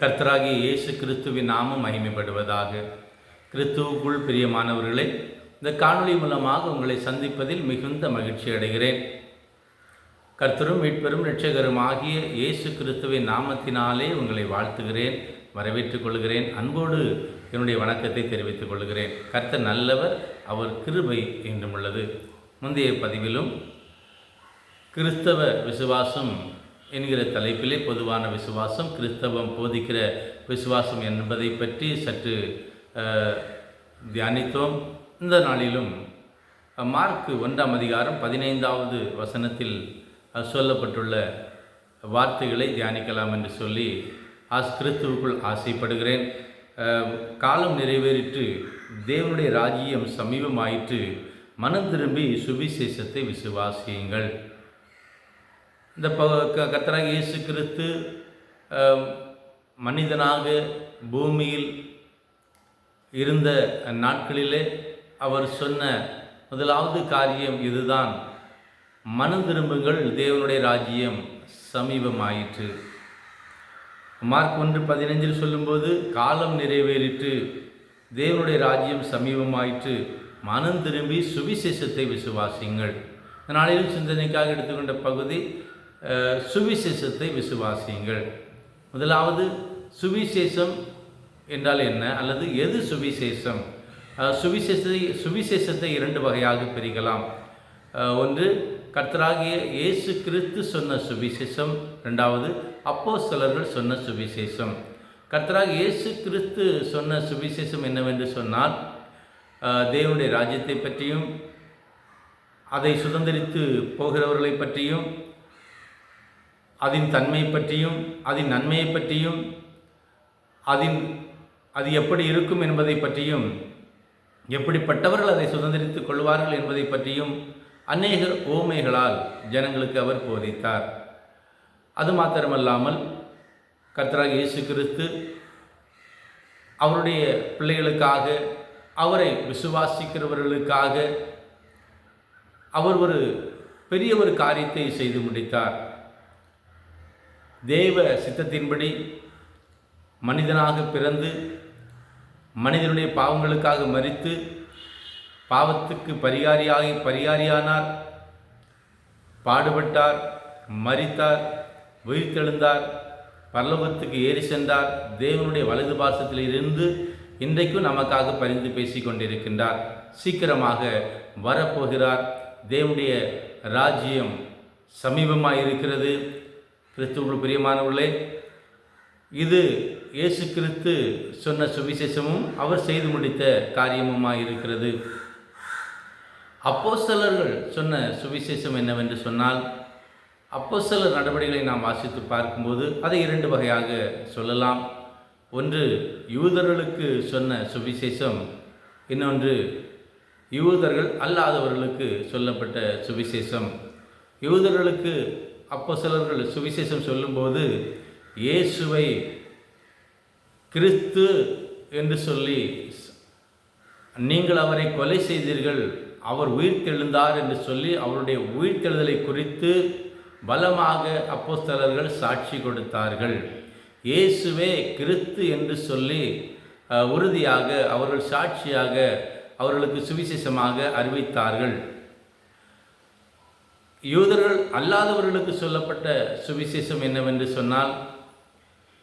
கர்த்தராகிய இயேசு கிறிஸ்துவின் நாமம் மகிமைப்படுவதாக. கிறிஸ்துவுக்குள் பிரியமானவர்களே இந்த காணொளி மூலமாக உங்களை சந்திப்பதில் மிகுந்த மகிழ்ச்சி அடைகிறேன். கர்த்தரும் மீட்பெரும் இரட்சகரும் ஆகிய இயேசு கிறிஸ்துவின் நாமத்தினாலே உங்களை வாழ்த்துகிறேன் வரவேற்றுக் கொள்கிறேன். அன்போடு என்னுடைய வணக்கத்தை தெரிவித்துக் கொள்கிறேன். கர்த்தர் நல்லவர் அவர் கிருபை என்றும் உள்ளது. முந்தைய பதிவிலும் கிறிஸ்தவ விசுவாசம் என்கிற தலைப்பிலே பொதுவான விசுவாசம் கிறிஸ்தவம் போதிக்கிற விசுவாசம் என்பதை பற்றி சற்று தியானித்தோம். இந்த நாளிலும் மார்க்கு ஒன்றாம் அதிகாரம் பதினைந்தாவது வசனத்தில் சொல்லப்பட்டுள்ள வார்த்தைகளை தியானிக்கலாம் என்று சொல்லி ஆஸ் கிறிஸ்துவுக்குள் ஆசைப்படுகிறேன். காலம் நிறைவேறிற்று தேவனுடைய ராஜ்யம் சமீபமாயிற்று மனம் திரும்பி சுவிசேஷத்தை விசுவாசியுங்கள். இந்த ப க- இயேசு கிறிஸ்து மனிதனாக பூமியில் இருந்த நாட்களிலே அவர் சொன்ன முதலாவது காரியம் இதுதான். மனம் திரும்புங்கள் தேவனுடைய ராஜ்யம் சமீபமாயிற்று. மார்க் ஒன்று பதினைஞ்சில் சொல்லும்போது காலம் நிறைவேறிற்று தேவனுடைய ராஜ்யம் சமீபமாயிற்று மனம் திரும்பி சுவிசேஷத்தை விசுவாசியுங்கள். இந்த நாளிலும் சிந்தனைக்காக எடுத்துக்கொண்ட பகுதி சுவிசேஷத்தை விசுவாசியுங்கள். முதலாவது சுவிசேஷம் என்றால் என்ன? அல்லது எது சுவிசேஷம்? சுவிசேஷத்தை சுவிசேஷத்தை இரண்டு வகையாக பிரிக்கலாம். ஒன்று கர்த்தராகிய இயேசு கிறிஸ்து சொன்ன சுவிசேஷம். ரெண்டாவது அப்போ சிலர்கள் சொன்ன சுவிசேஷம். கர்த்தராக இயேசு கிறிஸ்து சொன்ன சுவிசேஷம் என்னவென்று சொன்னால் தேவனுடைய ராஜ்யத்தை பற்றியும் அதை சுதந்திரித்து போகிறவர்களை பற்றியும் அதன் தன்மை பற்றியும் அதன் நன்மையை பற்றியும் அதன் அது எப்படி இருக்கும் என்பதை பற்றியும் எப்படிப்பட்டவர்கள் அதை சுதந்திரித்துக் கொள்வார்கள் என்பதை பற்றியும் அநேக ஓமைகளால் ஜனங்களுக்கு அவர் போதித்தார். அது மாத்திரமல்லாமல் கர்த்தராக இயேசு கிறிஸ்து அவருடைய பிள்ளைகளுக்காக அவரை விசுவாசிக்கிறவர்களுக்காக அவர் ஒரு பெரிய ஒரு காரியத்தை செய்து முடித்தார். தேவ சித்தத்தின்படி மனிதனாக பிறந்து மனிதனுடைய பாவங்களுக்காக மறித்து பாவத்துக்கு பரிகாரியாகி பரிகாரியானார் பாடுபட்டார் மறித்தார் உயிர்த்தெழுந்தார் பரலோகத்துக்கு ஏறி சென்றார் தேவனுடைய வலது பாசத்தில் இருந்து இன்றைக்கும் நமக்காக பரிந்து பேசி கொண்டிருக்கின்றார் சீக்கிரமாக வரப்போகிறார். தேவனுடைய ராஜ்யம் சமீபமாக இருக்கிறது கிறிஸ்துவுக்கு பிரியமானவர்களே இது இயேசு கிறிஸ்து சொன்ன சுவிசேஷமும் அவர் செய்து முடித்த காரியமுமாக இருக்கிறது. அப்போசலர்கள் சொன்ன சுவிசேஷம் என்னவென்று சொன்னால் அப்போசலர் நடவடிக்கைகளை நாம் வாசித்து பார்க்கும்போது அதை இரண்டு வகையாக சொல்லலாம். ஒன்று யூதர்களுக்கு சொன்ன சுவிசேஷம். இன்னொன்று யூதர்கள் அல்லாதவர்களுக்கு சொல்லப்பட்ட சுவிசேஷம். யூதர்களுக்கு அப்போஸ்தலர்கள் சுவிசேஷம் சொல்லும்போது இயேசுவை கிறிஸ்து என்று சொல்லி நீங்கள் அவரை கொலை செய்தீர்கள் அவர் உயிர்த்தெழுந்தார் என்று சொல்லி அவருடைய உயிர்த்தெழுதலை குறித்து பலமாக அப்போஸ்தலர்கள் சாட்சி கொடுத்தார்கள். இயேசுவே கிறிஸ்து என்று சொல்லி உறுதியாக அவர்கள் சாட்சியாக அவர்களுக்கு சுவிசேஷமாக அறிவித்தார்கள். யூதர்கள் அல்லாதவர்களுக்கு சொல்லப்பட்ட சுவிசேஷம் என்னவென்று சொன்னால்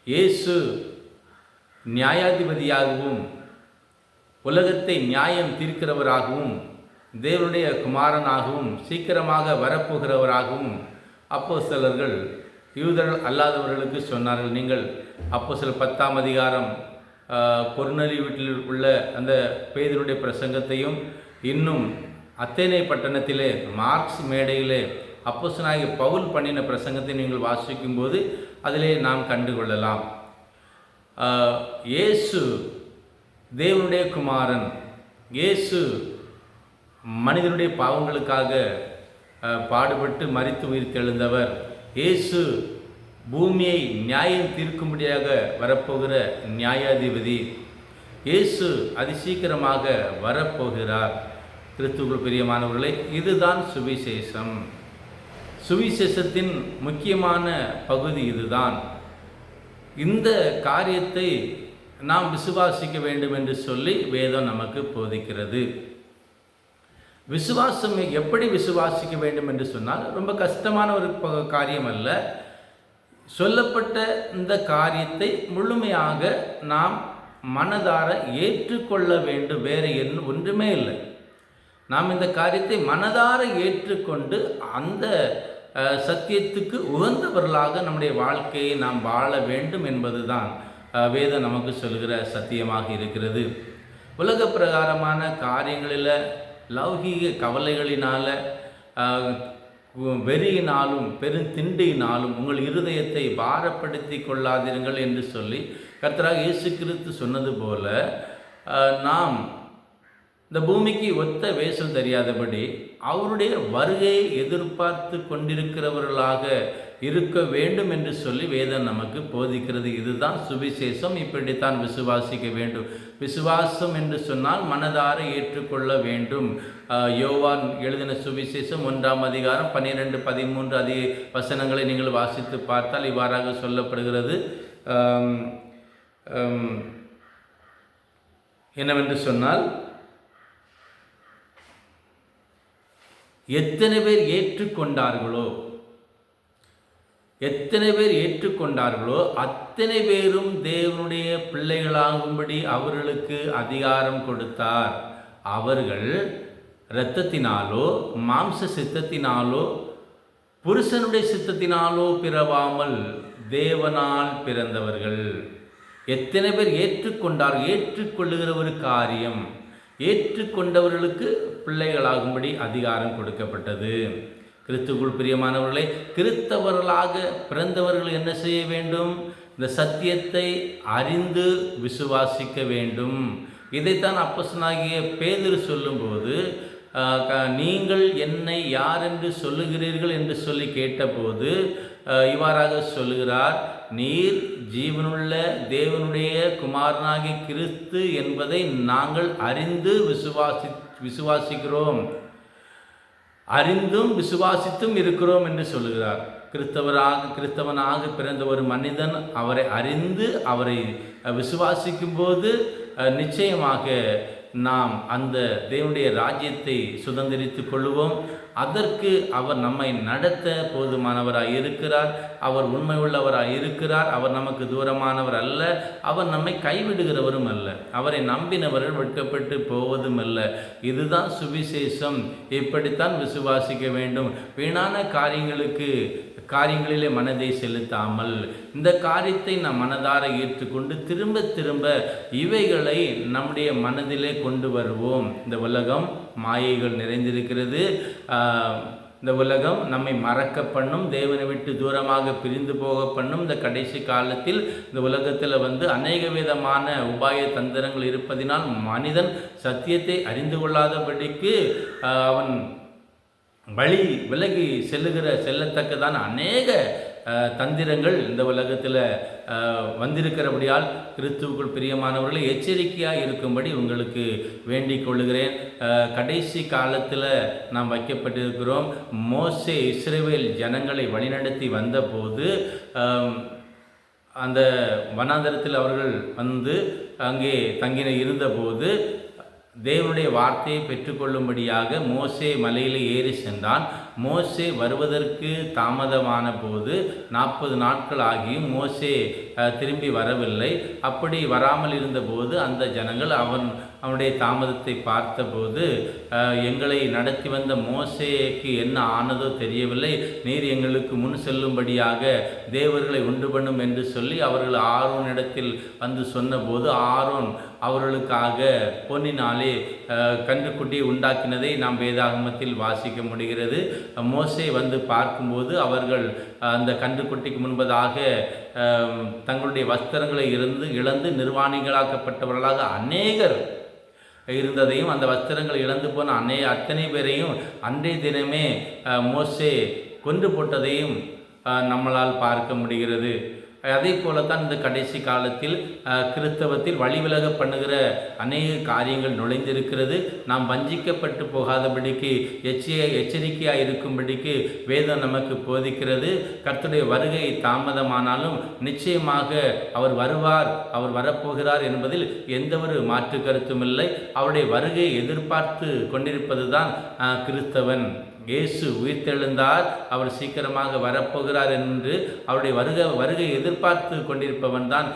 இயேசு நியாயாதிபதியாகவும் உலகத்தை நியாயம் தீர்க்கிறவராகவும் தேவனுடைய குமாரனாகவும் சீக்கிரமாக வரப்போகிறவராகவும் அப்போஸ்தலர்கள் யூதர்கள் அல்லாதவர்களுக்கு சொன்னார்கள். நீங்கள் அப்போ சில பத்தாம் அதிகாரம் பொருநலி வீட்டில் உள்ள அந்த பேதருடைய பிரசங்கத்தையும் இன்னும் அத்தேனை பட்டணத்திலே மார்க்ஸ் மேடையிலே அப்போசனாகிய பவுல் பண்ணின பிரசங்கத்தை நீங்கள் வாசிக்கும்போது அதிலே நாம் கண்டுகொள்ளலாம். இயேசு தேவனுடைய குமாரன் இயேசு மனிதனுடைய பாவங்களுக்காக பாடுபட்டு மறித்து உயிர் தெழுந்தவர். இயேசு பூமியை நியாயம் தீர்க்கும்படியாக வரப்போகிற நியாயாதிபதி. இயேசு அதிசீக்கிரமாக வரப்போகிறார். கிறிஸ்துவுக்குள் பிரியமானவர்களே இதுதான் சுவிசேஷம். சுவிசேஷத்தின் முக்கியமான பகுதி இதுதான். இந்த காரியத்தை நாம் விசுவாசிக்க வேண்டும் என்று சொல்லி வேதம் நமக்கு போதிக்கிறது. விசுவாசம் எப்படி விசுவாசிக்க வேண்டும் என்று சொன்னால் ரொம்ப கஷ்டமான ஒரு ப- காரியம் அல்ல சொல்லப்பட்ட இந்த காரியத்தை முழுமையாக நாம் மனதார ஏற்றுக்கொள்ள வேண்டும். வேறு என்ன ஒன்றுமே இல்லை. நாம் இந்த காரியத்தை மனதார ஏற்றுக்கொண்டு அந்த சத்தியத்துக்கு உகந்தவர்களாக நம்முடைய வாழ்க்கையை நாம் வாழ வேண்டும் என்பதுதான் வேதம் நமக்கு சொல்கிற சத்தியமாக இருக்கிறது. உலக பிரகாரமான காரியங்களில் லௌகீக கவலைகளினால் வெறியினாலும் வெறியினாலும் பெருந்திண்டியினாலும் உங்கள் இருதயத்தை பாரப்படுத்தி கொள்ளாதீர்கள் என்று சொல்லி கர்த்தராக இயேசு கிறிஸ்து சொன்னது போல நாம் இந்த பூமிக்கு ஒத்த வேஷம் தெரியாதபடி அவருடைய வருகையை எதிர்பார்த்து கொண்டிருக்கிறவர்களாக இருக்க வேண்டும் என்று சொல்லி வேதம் நமக்கு போதிக்கிறது. இதுதான் சுவிசேஷம். இப்படித்தான் விசுவாசிக்க வேண்டும். விசுவாசம் என்று சொன்னால் மனதார ஏற்றுக்கொள்ள வேண்டும். யோவான் எழுதின சுவிசேஷம் ஒன்றாம் அதிகாரம் பன்னிரெண்டு பதிமூன்று அதிக வசனங்களை நீங்கள் வாசித்து பார்த்தால் இவ்வாறாக சொல்லப்படுகிறது. என்னவென்று சொன்னால் எத்தனை பேர் ஏற்றுக்கொண்டார்களோ? எத்தனை பேர் ஏற்றுக்கொண்டார்களோ அத்தனை பேரும் தேவனுடைய பிள்ளைகளாகும்படி அவர்களுக்கு அதிகாரம் கொடுத்தார். அவர்கள் இரத்தத்தினாலோ மாம்ச சித்தத்தினாலோ புருஷனுடைய சித்தத்தினாலோ பிறவாமல் தேவனால் பிறந்தவர்கள். எத்தனை பேர் ஏற்றுக்கொண்டார் ஏற்றுக்கொள்ளுகிற ஒரு காரியம். ஏற்றுக்கொண்டவர்களுக்கு பிள்ளைகளாகும்படி அதிகாரம் கொடுக்கப்பட்டது. கிறிஸ்துக்குள் பிரியமானவர்களை கிறிஸ்தவர்களாக பிறந்தவர்கள் என்ன செய்ய வேண்டும்? இந்த சத்தியத்தை அறிந்து விசுவாசிக்க வேண்டும். இதைத்தான் அப்பசனாகிய பேதுரு சொல்லும்போது ஆஹ், நீங்கள் என்னை யார் என்று சொல்லுகிறீர்கள்? என்று சொல்லி கேட்டபோது இவ்வாறாக சொல்லுகிறார் நீர் ஜீவனுள்ள தேவனுடைய குமாரனாகிய கிறிஸ்து என்பதை நாங்கள் அறிந்து விசுவாசி விசுவாசிக்கிறோம். அறிந்தும் விசுவாசித்தும் இருக்கிறோம் என்று சொல்லுகிறார். கிறிஸ்தவராக கிறிஸ்தவனாக பிறந்த ஒரு மனிதன் அவரை அறிந்து அவரை விசுவாசிக்கும் போது நிச்சயமாக நாம் அந்த தேவனுடைய ராஜ்யத்தை சுதந்திரித்துக் கொள்வோம் அதற்கு அவர் நம்மை நடத்த போதுமானவராக இருக்கிறார். அவர் உண்மை உள்ளவராக இருக்கிறார். அவர் நமக்கு தூரமானவர் அல்ல. அவர் நம்மை கைவிடுகிறவரும் அல்ல. அவரை நம்பினவர்கள் வெட்கப்பட்டு போவதும் அல்ல. இதுதான் சுவிசேஷம். இப்படித்தான் விசுவாசிக்க வேண்டும். வீணான காரியங்களுக்கு காரியங்களிலே மனதை செலுத்தாமல் இந்த காரியத்தை நாம் மனதார ஏற்றுக்கொண்டு திரும்ப திரும்ப இவைகளை நம்முடைய மனதிலே கொண்டு வருவோம். இந்த உலகம் மாயைகள் நிறைந்திருக்கிறது. இந்த உலகம் நம்மை மறக்க பண்ணும் தேவனை விட்டு தூரமாக பிரிந்து போக பண்ணும். இந்த கடைசி காலத்தில் இந்த உலகத்தில் வந்து அநேக விதமான உபாய தந்திரங்கள் இருப்பதினால் மனிதன் சத்தியத்தை அறிந்து கொள்ளாதபடிக்கு அவன் வழி விலகி செல்லுகிற செல்லத்தக்கதான அநேக தந்திரங்கள் இந்த உலகத்தில் வந்திருக்கிறபடியால் கிறிஸ்துவுக்குள் பிரியமானவர்களை எச்சரிக்கையாக இருக்கும்படி உங்களுக்கு வேண்டிக் கொள்கிறேன் கடைசி காலத்தில் நாம் வைக்கப்பட்டிருக்கிறோம். மோசே இஸ்ரேவேல் ஜனங்களை வழிநடத்தி வந்தபோது அந்த வனாந்தரத்தில் அவர்கள் வந்து அங்கே தங்கின இருந்தபோது தேவனுடைய வார்த்தையை பெற்றுக்கொள்ளும்படியாக மோசே மலையில் ஏறி சென்றான். மோசே வருவதற்கு தாமதமான போது நாற்பது நாட்கள் ஆகியும் மோசே திரும்பி வரவில்லை. அப்படி வராமல் இருந்தபோது அந்த ஜனங்கள் அவன் அவனுடைய தாமதத்தை பார்த்தபோது எங்களை நடத்தி வந்த மோசேக்கு என்ன ஆனதோ தெரியவில்லை. நீர் எங்களுக்கு முன் செல்லும்படியாக தேவர்களை உண்டு பண்ணும் என்று சொல்லி அவர்கள் ஆரோனிடத்தில் வந்து சொன்னபோது ஆரோன் அவர்களுக்காக பொன்னினாலே அஹ், கன்றுக்குட்டியை உண்டாக்கினதை நாம் வேதாகமத்தில் வாசிக்க முடிகிறது. மோசை வந்து பார்க்கும்போது அவர்கள் அந்த கன்றுக்குட்டிக்கு முன்பதாக தங்களுடைய வஸ்திரங்களை இருந்து இழந்து நிர்வாணிகளாக்கப்பட்டவர்களாக அநேகர் இருந்ததையும் அந்த வஸ்திரங்கள் இழந்து போன அன்னை அத்தனை பேரையும் அன்றைய தினமே மோசே கொன்று போட்டதையும் நம்மளால் பார்க்க முடிகிறது. அதே போல தான் இந்த கடைசி காலத்தில் கிறிஸ்தவத்தில் வழிவிலக பண்ணுகிற அநேக காரியங்கள் நுழைந்திருக்கிறது. நாம் வஞ்சிக்கப்பட்டு போகாதபடிக்கு எச்சரிக்கை எச்சரிக்கையாக இருக்கும்படிக்கு வேதம் நமக்கு போதிக்கிறது. கர்த்தருடைய வருகை தாமதமானாலும் நிச்சயமாக அவர் வருவார் அவர் வரப்போகிறார் என்பதில் எந்த ஒரு மாற்று கருத்தும் இல்லை. அவருடைய வருகையை எதிர்பார்த்து கொண்டிருப்பது தான் கிறிஸ்தவன் இயேசு உயிர்த்தெழுந்தார். அவர் சீக்கிரமாக வரப்போகிறார் என்று அவருடைய வருகை வருகை எதிர்பார்த்து கொண்டிருப்பவன் தான்